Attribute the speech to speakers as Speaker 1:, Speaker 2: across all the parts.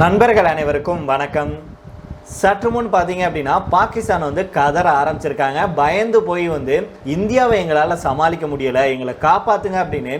Speaker 1: நண்பர்கள் அனைவருக்கும் வணக்கம். சற்று முன் பார்த்தீங்க அப்படின்னா பாகிஸ்தான் வந்து கதற ஆரம்பிச்சிருக்காங்க. பயந்து போய் வந்து இந்தியாவை எங்களால் சமாளிக்க முடியலை. எங்களை காப்பாற்றுங்க அப்படின்னு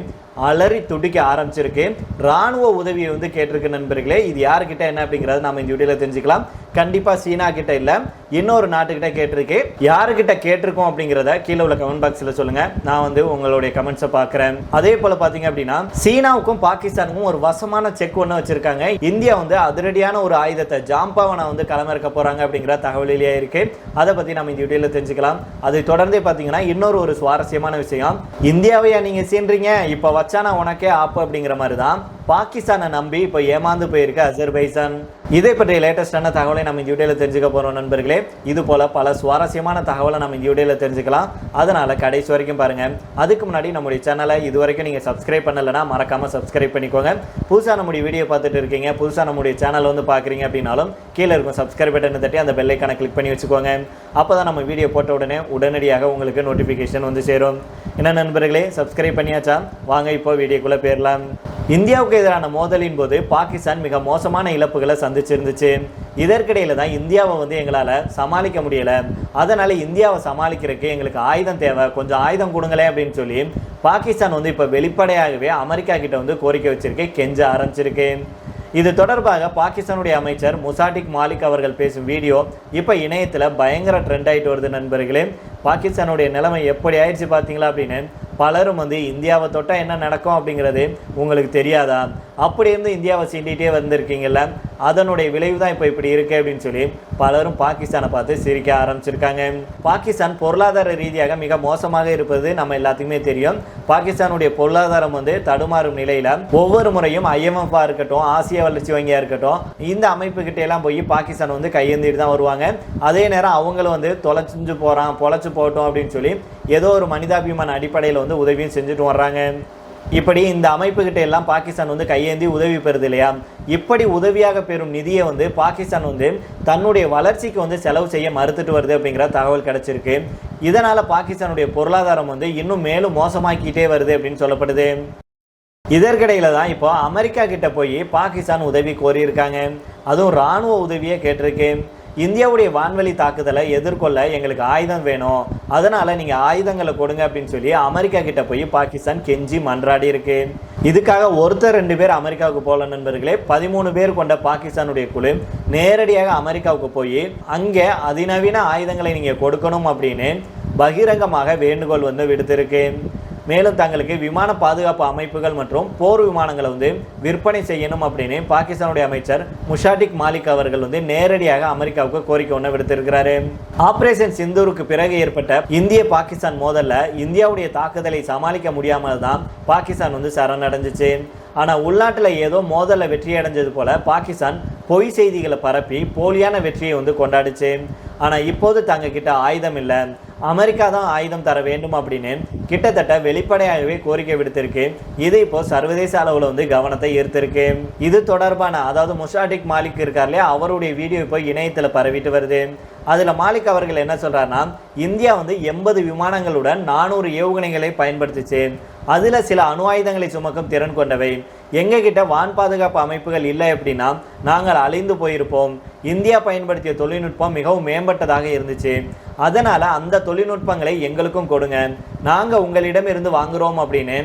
Speaker 1: அலறி துடிக்க ஆரம்பிச்சிருக்கு. ராணுவ உதவியை வந்து கேட்டிருக்கு நண்பர்களே இது யாருக்கிட்ட என்ன அப்படிங்கிறத நம்ம இந்த வீடியோவில் தெரிஞ்சுக்கலாம். கண்டிப்பாக சீனா கிட்ட இல்லை இன்னொரு நாட்டுக்கிட்ட கேட்டிருக்கு. யாருக்கிட்ட கேட்டிருக்கோம் அப்படிங்கிறத கீழே உள்ள கமெண்ட் பாக்ஸில் சொல்லுங்க. நான் வந்து உங்களுடைய கமெண்ட்ஸை பார்க்குறேன். அதே போல் பார்த்தீங்க அப்படின்னா சீனாவுக்கும் பாகிஸ்தானுக்கும் ஒரு வசமான செக் ஒன்று வச்சிருக்காங்க. இந்தியா வந்து அதிரடியான ஒரு ஆயுதத்தை ஜாம்பாவனை வந்து களமிறக்க போறாங்க அப்படிங்கிற தகவலிலேயே இருக்கு. அதை பற்றி நம்ம இந்த வீடியோவில் தெரிஞ்சுக்கலாம். அதை தொடர்ந்தே பார்த்தீங்கன்னா இன்னொரு ஒரு சுவாரஸ்யமான விஷயம். இந்தியாவையா நீங்க சீன்றீங்க இப்போ வச்சானா உனக்கே ஆப்பு அப்படிங்கிற மாதிரி தான் பாகிஸ்தானை நம்பி இப்போ ஏமாந்து போயிருக்கு அசர்பைசான் இதை பற்றிய லேட்டஸ்டான தகவலை நம்ம இந்த வீடியோவில் தெரிஞ்சுக்க போகிறோம் நண்பர்களே? இது போல் பல சுவாரஸ்யமான தகவலை நம்ம இந்த வீடியோவில் தெரிஞ்சுக்கலாம். அதனால் கடைசி வரைக்கும் பாருங்கள் அதுக்கு முன்னாடி நம்முடைய சேனலை இது வரைக்கும் நீங்கள் சப்ஸ்கிரைப் பண்ணலைன்னா மறக்காமல் சப்ஸ்கிரைப் பண்ணிக்கோங்க. புதுசாக நம்முடைய வீடியோ பார்த்துட்டு இருக்கீங்க புதுசாக நம்முடைய சேனல் வந்து பார்க்குறீங்க அப்படின்னாலும் கீழே இருக்கும் சப்ஸ்கிரைப் பட்டனை தட்டி அந்த பெல்லைக்கான கிளிக் பண்ணி வச்சுக்கோங்க. அப்போ தான் நம்ம வீடியோ போட்ட உடனே உடனடியாக உங்களுக்கு நோட்டிஃபிகேஷன் வந்து சேரும். என்ன நண்பர்களே சப்ஸ்கிரைப் பண்ணியாச்சா? வாங்க இப்போ வீடியோக்குள்ளே போயிடலாம் இந்தியாவுக்கு எதிரான மோதலின் போது பாகிஸ்தான் மிக மோசமான இழப்புகளை சந்திச்சிருந்துச்சு. இதற்கிடையில் தான் இந்தியாவை வந்து எங்களால் சமாளிக்க முடியல. அதனால் இந்தியாவை சமாளிக்கிறதுக்கு எங்களுக்கு ஆயுதம் தேவை. கொஞ்சம் ஆயுதம் கொடுங்களேன் அப்படின்னு சொல்லி பாகிஸ்தான் வந்து இப்போ வெளிப்படையாகவே அமெரிக்கா கிட்ட வந்து கோரிக்கை வச்சிருக்கு. கெஞ்ச ஆரம்பிச்சிருக்கு. இது தொடர்பாக பாகிஸ்தானுடைய அமைச்சர் முசாடிக் மாலிக் அவர்கள் பேசும் வீடியோ இப்போ இணையத்தில் பயங்கர ட்ரெண்ட் ஆயிட்டு வருது நண்பர்களே. பாகிஸ்தானுடைய நிலைமை எப்படி ஆயிடுச்சு பார்த்தீங்களா அப்படின்னு பலரும் வந்து இந்தியாவை தொட்டால் என்ன நடக்கும்? அப்படிங்கிறது உங்களுக்கு தெரியாதா? அப்படி இருந்து இந்தியாவை சீண்டிகிட்டே வந்திருக்கீங்கல்ல. அதனுடைய விளைவு தான் இப்போ இப்படி இருக்குது அப்படின்னு சொல்லி பலரும் பாகிஸ்தானை பார்த்து சிரிக்க ஆரம்பிச்சிருக்காங்க. பாகிஸ்தான் பொருளாதார ரீதியாக மிக மோசமாக இருப்பது நம்ம எல்லாத்துக்குமே தெரியும். பாகிஸ்தானுடைய பொருளாதாரம் வந்து தடுமாறும் நிலையில் ஒவ்வொரு முறையும் ஐஎம்எஃபா இருக்கட்டும் ஆசிய வளர்ச்சி வங்கியாக இருக்கட்டும் இந்த அமைப்பு எல்லாம் போய் பாகிஸ்தான் வந்து கையேந்திட்டு தான் வருவாங்க. அதே நேரம் அவங்களும் வந்து தொலைச்சிஞ்சு போகிறான் பொழைச்சு போகட்டும் அப்படின்னு சொல்லி ஏதோ ஒரு மனிதாபிமான அடிப்படையில் வந்து உதவியும் செஞ்சுட்டு வர்றாங்க. இப்படி இந்த அமைப்புக்கிட்ட எல்லாம் பாகிஸ்தான் வந்து கையேந்தி உதவி பெறுது இல்லையா? இப்படி உதவியாக பெறும் நிதியை வந்து பாகிஸ்தான் வந்து தன்னுடைய வளர்ச்சிக்கு வந்து செலவு செய்ய மறுத்துட்டு வருது அப்படிங்கிற தகவல் கிடச்சிருக்கு. இதனால் பாகிஸ்தானுடைய பொருளாதாரம் வந்து இன்னும் மேலும் மோசமாக்கிட்டே வருது அப்படின்னு சொல்லப்படுது. இதற்கிடையில் தான் இப்போ அமெரிக்கா கிட்ட போய் பாகிஸ்தான் உதவி கோரியிருக்காங்க. அதுவும் ராணுவ உதவியை கேட்டிருக்கு. இந்தியாவுடைய வான்வெளி தாக்குதலை எதிர்கொள்ள எங்களுக்கு ஆயுதம் வேணும். அதனால நீங்கள் ஆயுதங்களை கொடுங்க அப்படின்னு சொல்லி அமெரிக்கா கிட்ட போய் பாகிஸ்தான் கெஞ்சி மன்றாடி இருக்கு. இதுக்காக ஒருத்தர் ரெண்டு பேர் அமெரிக்காவுக்கு போகல நண்பர்களே. பதிமூணு பேர் கொண்ட பாகிஸ்தானுடைய குழு நேரடியாக அமெரிக்காவுக்கு போய் அங்கே அதிநவீன ஆயுதங்களை நீங்கள் கொடுக்கணும் அப்படின்னு பகிரங்கமாக வேண்டுகோள் வந்து விடுத்திருக்கு. மேலும் தங்களுக்கு விமான பாதுகாப்பு அமைப்புகள் மற்றும் போர் விமானங்களை வந்து விற்பனை செய்யணும் அப்படின்னு பாகிஸ்தானுடைய அமைச்சர் முஷாடிக் மாலிக் அவர்கள் வந்து நேரடியாக அமெரிக்காவுக்கு கோரிக்கை ஒன்று விடுத்திருக்கிறாரு. ஆபரேஷன் சிந்தூருக்கு பிறகு ஏற்பட்ட இந்திய பாகிஸ்தான் மோதல்ல இந்தியாவுடைய தாக்குதலை சமாளிக்க முடியாமல் தான் பாகிஸ்தான் வந்து சரணடைஞ்சிச்சு. ஆனால் உள்நாட்டில் ஏதோ மோதலில் வெற்றி அடைஞ்சது போல பாகிஸ்தான் பொய் செய்திகளை பரப்பி போலியான வெற்றியை வந்து கொண்டாடுச்சு. ஆனால் இப்போது தங்கக்கிட்ட ஆயுதம் இல்லை. அமெரிக்கா தான் ஆயுதம் தர வேண்டும் அப்படின்னு கிட்டத்தட்ட வெளிப்படையாகவே கோரிக்கை விடுத்திருக்கு. இது இப்போ சர்வதேச அளவில் வந்து கவனத்தை ஈர்த்திருக்கு. இது தொடர்பான அதாவது முஷாடிக் மாலிக் இருக்கார் இல்லையா அவருடைய வீடியோ இப்போ இணையத்தில் பரவிட்டு வருது. அதில் மாலிக் அவர்கள் என்ன சொல்கிறாருன்னா இந்தியா வந்து எண்பது விமானங்களுடன் நானூறு ஏவுகணைகளை பயன்படுத்துச்சு. அதில் சில அணு ஆயுதங்களை சுமக்கும் திறன் கொண்டவை எங்ககிட்ட வான் பாதுகாப்பு அமைப்புகள் இல்லை அப்படின்னா நாங்கள் அழிந்து போயிருப்போம். இந்தியா பயன்படுத்திய தொழில்நுட்பம் மிகவும் மேம்பட்டதாக இருந்துச்சு. அதனால் அந்த தொழில்நுட்பங்களை எங்களுக்கும் கொடுங்க. நாங்கள் உங்களிடம் இருந்து அப்படின்னு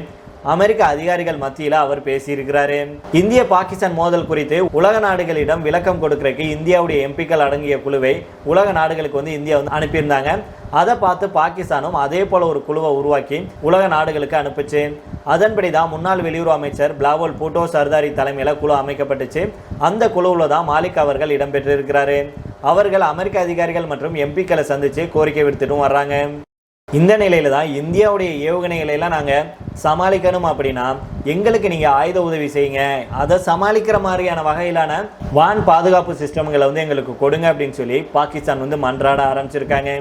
Speaker 1: அமெரிக்க அதிகாரிகள் மத்தியில் அவர் பேசியிருக்கிறாரு. இந்திய பாகிஸ்தான் மோதல் குறித்து உலக நாடுகளிடம் விளக்கம் கொடுக்கறதுக்கு இந்தியாவுடைய எம்பிக்கள் அடங்கிய குழுவை உலக நாடுகளுக்கு வந்து இந்தியா வந்து அனுப்பியிருந்தாங்க. அதை பார்த்து பாகிஸ்தானும் அதே போல ஒரு குழுவை உருவாக்கி உலக நாடுகளுக்கு அனுப்புச்சு. அதன்படி தான் முன்னாள் வெளியுறவு அமைச்சர் பிளாவல் பூட்டோ சர்தாரி தலைமையில் குழு அமைக்கப்பட்டுச்சு. அந்த குழுவில் தான் மாலிக் அவர்கள் இடம்பெற்றிருக்கிறாரு. அவர்கள் அமெரிக்க அதிகாரிகள் மற்றும் எம்பிக்களை சந்தித்து கோரிக்கை விடுத்துட்டும் வர்றாங்க. இந்த நிலையில் தான் இந்தியாவுடைய ஏவுகணைகளை எல்லாம் நாங்கள் சமாளிக்கணும் அப்படின்னா எங்களுக்கு நீங்கள் ஆயுத உதவி செய்யுங்க. அதை சமாளிக்கிற மாதிரியான வகையிலான வான் பாதுகாப்பு சிஸ்டம்களை வந்து எங்களுக்கு கொடுங்க அப்படின்னு சொல்லி பாகிஸ்தான் வந்து மன்றாட ஆரம்பிச்சிருக்காங்க.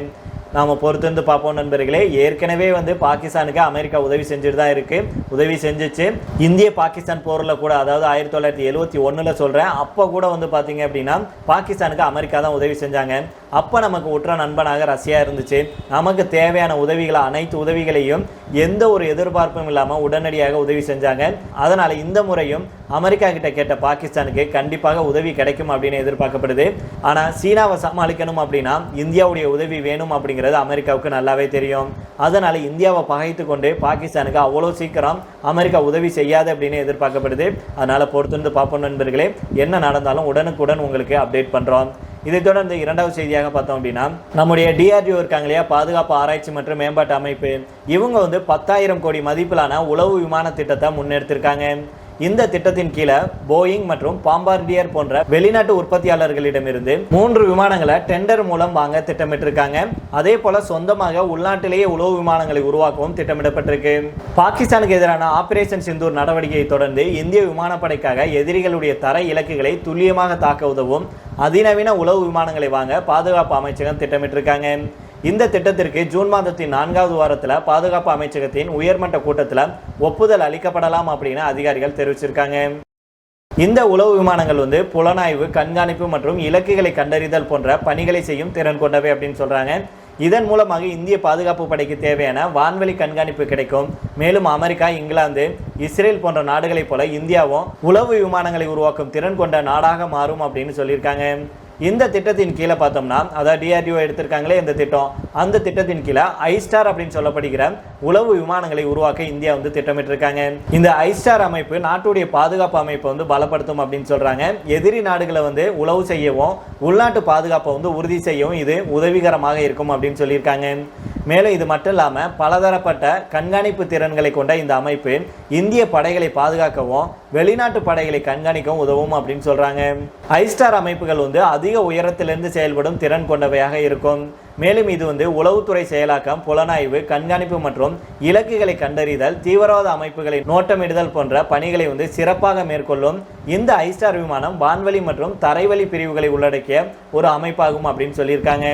Speaker 1: நாம் பொறுத்திருந்து பார்ப்போம் நண்பர்களே. ஏற்கனவே வந்து பாகிஸ்தானுக்கு அமெரிக்கா உதவி செஞ்சுட்டு தான் இருக்குது உதவி செஞ்சுச்சு. இந்திய பாகிஸ்தான் போரில் கூட அதாவது ஆயிரத்தி தொள்ளாயிரத்தி எழுபத்தி ஒன்றில் சொல்கிறேன் அப்போ கூட வந்து பார்த்தீங்க அப்படின்னா பாகிஸ்தானுக்கு அமெரிக்கா தான் உதவி செஞ்சாங்க. அப்போ நமக்கு உற்ற நண்பனாக ரஷ்யா இருந்துச்சு. நமக்கு தேவையான உதவிகளை அனைத்து உதவிகளையும் எந்த ஒரு எதிர்பார்ப்பும் இல்லாமல் உடனடியாக உதவி செஞ்சாங்க. அதனால் இந்த முறையும் அமெரிக்கா கிட்ட கேட்ட பாகிஸ்தானுக்கு கண்டிப்பாக உதவி கிடைக்கும் அப்படின்னு எதிர்பார்க்கப்படுது. ஆனால் சீனாவை சமாளிக்கணும் அப்படின்னா இந்தியாவுடைய உதவி வேணும் அப்படிங்கிறது அமெரிக்காவுக்கு நல்லாவே தெரியும். அதனால் இந்தியாவை பகைத்து கொண்டு பாகிஸ்தானுக்கு அவ்வளோ சீக்கிரம் அமெரிக்கா உதவி செய்யாது அப்படின்னு எதிர்பார்க்கப்படுது. அதனால் பொறுத்திருந்து பார்ப்போம் நண்பர்களே என்ன நடந்தாலும் உடனுக்குடன் உங்களுக்கு அப்டேட் பண்ணுறோம் இதை தொடர்ந்து இரண்டாவது செய்தியாக பார்த்தோம் அப்படின்னா நம்முடைய டிஆர்டிஓ இருக்காங்க இல்லையா பாதுகாப்பு ஆராய்ச்சி மற்றும் மேம்பாட்டு அமைப்பு. இவங்க வந்து பத்தாயிரம் கோடி மதிப்பிலான உளவு விமான திட்டத்தை முன்னெடுத்திருக்காங்க. இந்த திட்டத்தின் கீழே போயிங் மற்றும் பாம்பார்டியர் போன்ற வெளிநாட்டு உற்பத்தியாளர்களிடமிருந்து மூன்று விமானங்களை டெண்டர் மூலம் வாங்க திட்டமிட்டிருக்காங்க. அதே போல சொந்தமாக உள்நாட்டிலேயே உளவு விமானங்களை உருவாக்கவும் திட்டமிடப்பட்டிருக்கு. பாகிஸ்தானுக்கு எதிரான ஆபரேஷன் சிந்தூர் நடவடிக்கையை தொடர்ந்து இந்திய விமானப்படைக்காக எதிரிகளுடைய தர இலக்குகளை துல்லியமாக தாக்க உதவும் அதிநவீன உளவு விமானங்களை வாங்க பாதுகாப்பு அமைச்சகம் திட்டமிட்டிருக்காங்க. இந்த திட்டத்திற்கு ஜூன் மாதத்தின் நான்காவது வாரத்தில் பாதுகாப்பு அமைச்சகத்தின் உயர்மட்ட கூட்டத்தில் ஒப்புதல் அளிக்கப்படலாம் அப்படின்னு அதிகாரிகள் தெரிவிச்சிருக்காங்க. இந்த உளவு விமானங்கள் வந்து புலனாய்வு கண்காணிப்பு மற்றும் இலக்குகளை கண்டறிதல் போன்ற பணிகளை செய்யும் திறன் கொண்டவை அப்படின்னு சொல்றாங்க. இதன் மூலமாக இந்திய பாதுகாப்பு படைக்கு தேவையான வான்வெளி கண்காணிப்பு கிடைக்கும். மேலும் அமெரிக்கா இங்கிலாந்து இஸ்ரேல் போன்ற நாடுகளைப் போல இந்தியாவும் உளவு விமானங்களை உருவாக்கும் திறன் கொண்ட நாடாக மாறும் அப்படின்னு சொல்லியிருக்காங்க. இந்த திட்டத்தின் கீழே பார்த்தோம்னா அதாவது டிஆர்டிஓ எடுத்திருக்காங்களே இந்த திட்டம் அந்த திட்டத்தின் கீழே ஐஸ்டார் அப்படின்னு சொல்லப்படுகிற உளவு விமானங்களை உருவாக்க இந்தியா வந்து திட்டமிட்டிருக்காங்க. இந்த ஐஸ்டார் அமைப்பு நாட்டுடைய பாதுகாப்பு அமைப்பை வந்து பலப்படுத்தும் அப்படின்னு சொல்கிறாங்க எதிரி நாடுகளை வந்து உளவு செய்யவும் உள்நாட்டு பாதுகாப்பை வந்து உறுதி செய்யவும் இது உதவிகரமாக இருக்கும் அப்படின்னு சொல்லியிருக்காங்க. மேலும் இது மட்டும் இல்லாமல் பலதரப்பட்ட கண்காணிப்பு திறன்களை கொண்ட இந்த அமைப்பு இந்திய படைகளை பாதுகாக்கவும் வெளிநாட்டு படைகளை கண்காணிக்கவும் உதவும் அப்படின்னு சொல்கிறாங்க ஐஸ்டார் அமைப்புகள் வந்து அதிக உயரத்திலிருந்து செயல்படும் திறன் கொண்டவையாக இருக்கும். மேலும் இது வந்து உளவுத்துறை செயலாக்கம் புலனாய்வு கண்காணிப்பு மற்றும் இலக்குகளை கண்டறிதல் தீவிரவாத அமைப்புகளை நோட்டமிடுதல் போன்ற பணிகளை வந்து சிறப்பாக மேற்கொள்ளும் இந்த ஐஸ்டார் விமானம் வான்வெளி மற்றும் தரைவழி பிரிவுகளை உள்ளடக்கிய ஒரு அமைப்பாகும் அப்படின்னு சொல்லியிருக்காங்க.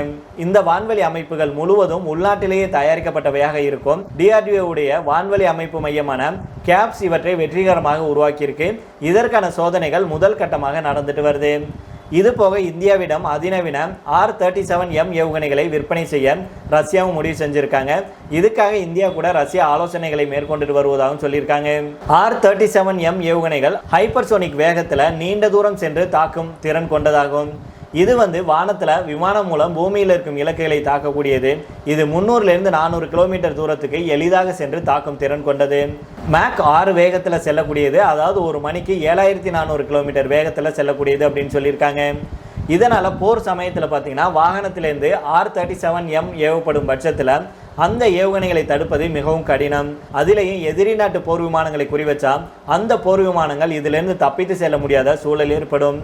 Speaker 1: இந்த வான்வெளி அமைப்புகள் முழுவதும் உள்நாட்டிலேயே தயாரிக்கப்பட்டவையாக இருக்கும். டிஆர்டிஓவுடைய வான்வெளி அமைப்பு மையமான கேப்ஸ் இவற்றை வெற்றிகரமாக உருவாக்கியிருக்கு. இதற்கான சோதனைகள் முதல் கட்டமாக நடந்துட்டு வருது. இது போக இந்தியாவிடம் அதிநவீன ஆர் தேர்ட்டி செவன் எம் ஏவுகணைகளை விற்பனை செய்ய ரஷ்யாவும் முடிவு செஞ்சிருக்காங்க. இதுக்காக இந்தியா கூட ரஷ்யா ஆலோசனைகளை மேற்கொண்டுட்டு வருவதாகவும் சொல்லியிருக்காங்க. ஆர் தேர்ட்டி செவன் எம் ஏவுகணைகள் ஹைப்பர்சோனிக் வேகத்தில் நீண்ட தூரம் சென்று தாக்கும் திறன் கொண்டதாகும். இது வந்து வானத்தில் விமானம் மூலம் பூமியில் இருக்கும் இலக்குகளை தாக்கக்கூடியது. இது முந்நூறுலேருந்து நானூறு கிலோமீட்டர் தூரத்துக்கு எளிதாக சென்று தாக்கும் திறன் கொண்டது. மேக் ஆறு வேகத்தில் செல்லக்கூடியது அதாவது ஒரு மணிக்கு ஏழாயிரத்தி நானூறு கிலோமீட்டர் வேகத்தில் செல்லக்கூடியது அப்படின்னு சொல்லியிருக்காங்க. இதனால் போர் சமயத்தில் பார்த்தீங்கன்னா வாகனத்திலேருந்து ஆர் தேர்ட்டி செவன் எம் ஏவப்படும் பட்சத்தில் அந்த ஏவுகணைகளை தடுப்பது மிகவும் கடினம். அதிலேயும் எதிரி நாட்டு போர் விமானங்களை குறிவச்சா அந்த போர் விமானங்கள் இதிலிருந்து தப்பித்து செல்ல முடியாத சூழல் ஏற்படும்.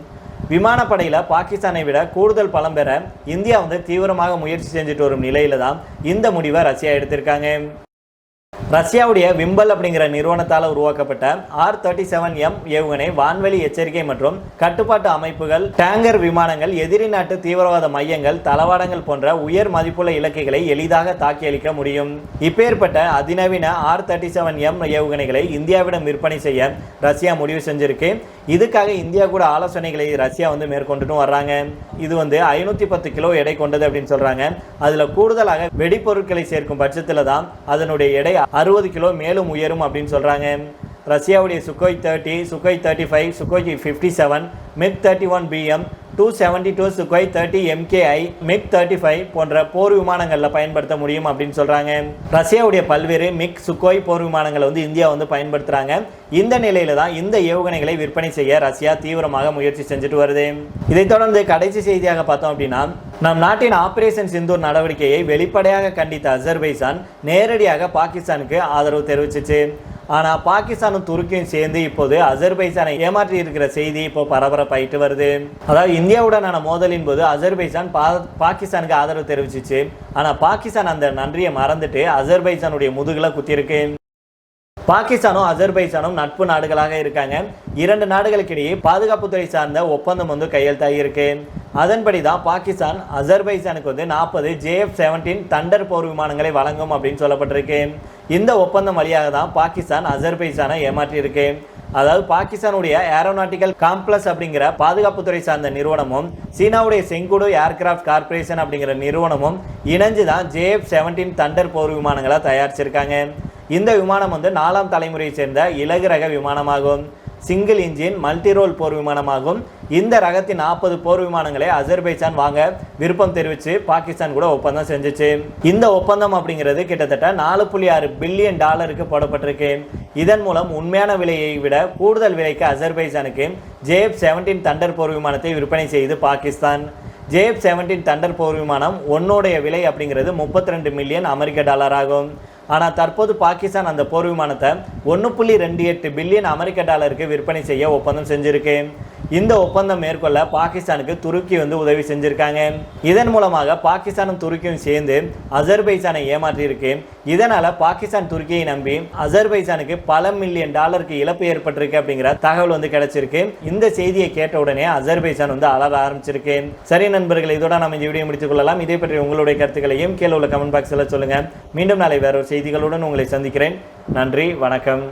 Speaker 1: விமானப்படையில் பாகிஸ்தானை விட கூடுதல் பலம் பெற இந்தியா வந்து தீவிரமாக முயற்சி செஞ்சுட்டு வரும் நிலையில தான் இந்த முடிவை ரஷ்யா எடுத்திருக்காங்க. ரஷ்யாவுடைய விம்பல் அப்படிங்கிற நிறுவனத்தால் உருவாக்கப்பட்ட ஆர் தேர்ட்டி செவன் எம் ஏவுகணை வான்வெளி எச்சரிக்கை மற்றும் கட்டுப்பாட்டு அமைப்புகள் டேங்கர் விமானங்கள் எதிரி நாட்டு தீவிரவாத மையங்கள் தளவாடங்கள் போன்ற உயர் மதிப்புள்ள இலக்குகளை எளிதாக தாக்கியளிக்க முடியும். இப்பேற்பட்ட அதிநவீன ஆர் தேர்ட்டி செவன் எம் ஏவுகணைகளை இந்தியாவிடம் விற்பனை செய்ய ரஷ்யா முடிவு செஞ்சிருக்கு. இதுக்காக இந்தியா கூட ஆலோசனைகளை ரஷ்யா வந்து மேற்கொண்டுட்டும் வர்றாங்க. இது வந்து ஐநூற்றி பத்து கிலோ எடை கொண்டது அப்படின்னு சொல்கிறாங்க அதில் கூடுதலாக வெடிப்பொருட்களை சேர்க்கும் பட்சத்தில் தான் அதனுடைய எடை அறுபது கிலோ மேலும் உயரும் அப்படின்னு சொல்கிறாங்க ரஷ்யாவுடைய Sukhoi thirty Sukhoi thirty five Sukhoi fifty seven MiG thirty one BM two seventy two Sukhoi thirty MKI MiG thirty five போன்ற போர் விமானங்களில் பயன்படுத்த முடியும் அப்படின்னு சொல்கிறாங்க ரஷ்யாவுடைய பல்வேறு மிக் சுக்கோய் போர் விமானங்களை வந்து இந்தியா வந்து பயன்படுத்துகிறாங்க இந்த நிலையில தான் இந்த ஏவுகணைகளை விற்பனை செய்ய ரஷ்யா தீவிரமாக முயற்சி செஞ்சுட்டு வருது. இதைத் தொடர்ந்து கடைசி செய்தியாக பார்த்தோம் அப்படின்னா நம் நாட்டின் ஆபரேஷன் சிந்தூர் நடவடிக்கையை வெளிப்படையாக கண்டித்த அசர்பைசான் நேரடியாக பாகிஸ்தானுக்கு ஆதரவு தெரிவிச்சிச்சு. ஆனால் பாகிஸ்தானும் துருக்கியும் சேர்ந்து இப்போது அசர்பைசானை ஏமாற்றி இருக்கிற செய்தி இப்போ பரபரப்பாயிட்டு வருது. அதாவது இந்தியாவுடனான மோதலின் போது அசர்பைசான் பா பாகிஸ்தானுக்கு ஆதரவு தெரிவிச்சிச்சு. ஆனால் பாகிஸ்தான் அந்த நன்றியை மறந்துட்டு அசர்பைசானுடைய முதுகில் குத்திருக்கு பாகிஸ்தானும் அசர்பைசானும் நட்பு நாடுகளாக இருக்காங்க. இரண்டு நாடுகளுக்கிடையே பாதுகாப்புத்துறை சார்ந்த ஒப்பந்தம் வந்து கையெழுத்தாகி இருக்கு அதன்படி தான் பாகிஸ்தான் அசர்பைசானுக்கு வந்து நாற்பது ஜேஎஃப் செவன்டீன் தண்டர் போர் விமானங்களை வழங்கும் அப்படின்னு சொல்லப்பட்டிருக்கு. இந்த ஒப்பந்தம் வழியாக தான் பாகிஸ்தான் அசர்பைசானை ஏமாற்றியிருக்கு. அதாவது பாகிஸ்தானுடைய ஏரோநாட்டிக்கல் காம்ப்ளஸ் அப்படிங்கிற பாதுகாப்புத்துறை சார்ந்த நிறுவனமும் சீனாவுடைய செங்குடு ஏர்கிராஃப்ட் கார்ப்பரேஷன் அப்படிங்கிற நிறுவனமும் இணைஞ்சு தான் ஜேஎஃப் செவன்டீன் தண்டர் போர் விமானங்களை தயாரிச்சிருக்காங்க. இந்த விமானம் வந்து நாலாம் தலைமுறையை சேர்ந்த இலகு ரக விமானமாகும். சிங்கிள் இன்ஜின் மல்டிரோல் போர் விமானமாகும். இந்த ரகத்தின் நாற்பது போர் விமானங்களை அசர்பைசான் வாங்க விருப்பம் தெரிவித்து பாகிஸ்தான் கூட ஒப்பந்தம் செஞ்சுச்சு. இந்த ஒப்பந்தம் அப்படிங்கிறது கிட்டத்தட்ட நாலு புள்ளி ஆறு பில்லியன் டாலருக்கு போடப்பட்டிருக்கு. இதன் மூலம் உண்மையான விலையை விட கூடுதல் விலைக்கு அசர்பைசானுக்கு ஜேப் செவன்டீன் தண்டர் போர் விமானத்தை விற்பனை செய்து பாகிஸ்தான். ஜேஎஃப் செவன்டீன் தண்டர் போர் விமானம் ஒன்னுடைய விலை அப்படிங்கிறது முப்பத்தி ரெண்டு மில்லியன் அமெரிக்க டாலர் ஆகும். ஆனால் தற்போது பாகிஸ்தான் அந்த போர் விமானத்தை ஒன்று புள்ளி ரெண்டு எட்டு பில்லியன் அமெரிக்க டாலருக்கு விற்பனை செய்ய ஒப்பந்தம் செஞ்சிருக்கு. இந்த ஒப்பந்தம் மேற்கொள்ள பாகிஸ்தானுக்கு துருக்கி வந்து உதவி செஞ்சிருக்காங்க. இதன் மூலமாக பாகிஸ்தானும் துருக்கியும் சேர்ந்து அசர்பைசானை ஏமாற்றியிருக்கு. இதனால் பாகிஸ்தான் துருக்கியை நம்பி அசர்பைசானுக்கு பல மில்லியன் டாலருக்கு இழப்பு ஏற்பட்டிருக்கு அப்படிங்கிற தகவல் வந்து கிடைச்சிருக்கு. இந்த செய்தியை கேட்ட உடனே அசர்பைசான் வந்து அலர ஆரம்பிச்சிருக்கு. சரி நண்பர்கள் இதோட நம்ம இந்த வீடியோ முடித்துக் கொள்ளலாம். இதே பற்றி உங்களுடைய கருத்துக்களையும் கீழே உள்ள கமெண்ட் பாக்ஸில் சொல்லுங்கள் மீண்டும் நாளை வேற ஒரு செய்திகளுடன் உங்களை சந்திக்கிறேன். நன்றி வணக்கம்.